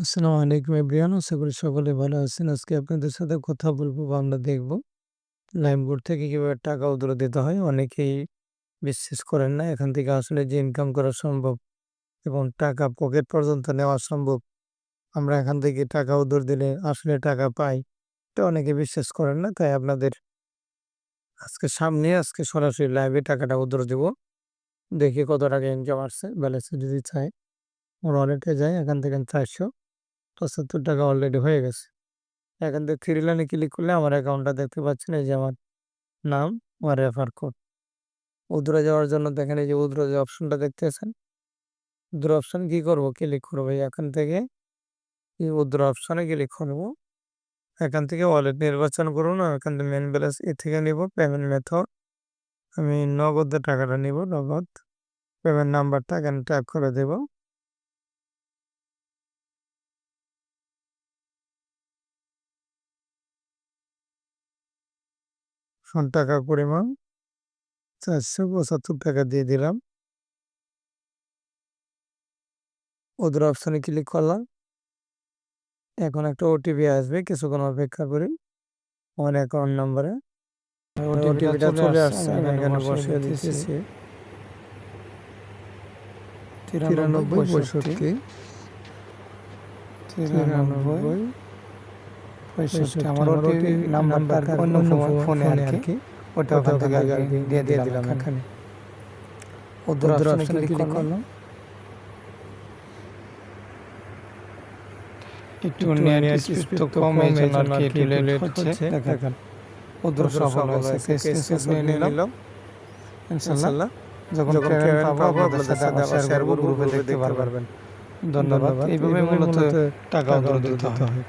আসসালামু আলাইকুম এভরিওয়ান। আশা করি সকলে ভালো আছেন। আজকে আপনাদের সাথে কথা বলব বা আমরা দেখব লাইমবোর্ড থেকে কীভাবে টাকা উদ্ধার দিতে হয়। অনেকেই বিশ্বাস করেন না, এখান থেকে আসলে যে ইনকাম করা সম্ভব এবং টাকা পকেট পর্যন্ত নেওয়া সম্ভব, আমরা এখান থেকে টাকা উদ্ধার দিলে আসলে টাকা পাই, এটা অনেকে বিশ্বাস করেন না। তাই আপনাদের আজকে সামনে, আজকে সরাসরি লাইভে টাকাটা উদ্ধার দেব। দেখি কত টাকা ইনকাম আসছে ব্যালেন্সে যদি চাই আমার ওয়ালেটে যাই, এখান থেকে চারশো। পঁচাত্তর টাকা অলরেডি হয়ে গেছে। এখান থেকে থ্রি লাইনে ক্লিক করলে আমার অ্যাকাউন্টটা দেখতে পাচ্ছেন, এই যে আমার নাম, আমার রেফার কোড উদ্রা যাওয়ার জন্য দেখেন, এই যে উদ্রা যে অপশনটা দেখতেছেন, উদ্রা অপশন কী করব? ক্লিক করব। এখান থেকে এই উদ্রা অপশনে ক্লিক করব। এখান থেকে ওয়ালেট নির্বাচন করুন এখান থেকে মেন ব্যালেন্স এ থেকে নিব। পেমেন্ট মেথড আমি নগদে টাকাটা নিব, নগদ। পেমেন্ট নাম্বারটা এখানে ট্যাপ করে দেবো। টাকার পরিমাণ চারশো পঁচাত্তর টাকা দিয়ে দিলাম। ওদের অপশানে ক্লিক করলাম। এখন একটা ওটিপি আসবে কিছুক্ষণ অপেক্ষা করি। আমার অ্যাকাউন্ট নম্বরে ওটিপিটা চলে আসছে আমি এখানে দিতেছি তিরানব্বই পঁয়ষট্টি। তিরানব্বই পঁয়ষট্টি আমার নাম্বারটা অন্য ফোনে আর কি। ওটা ওখান থেকে কি দিয়ে দিলাম এখানে ওদের অপশনে ক্লিক করলাম। একটু নেট স্পিড কম এই জন্য আর কি একটু লেট হচ্ছে। দেখেন ওদের সফল হয়েছে স্ক্রিনশট নিয়ে নিলাম। ইনশাআল্লাহ যখন পেমেন্ট পাবো আপনাদের সাথে আবার শেয়ার গ্রুপে দেখতে পারবেন। ধন্যবাদ। এইভাবে মূলত টাকা দিতে হয়।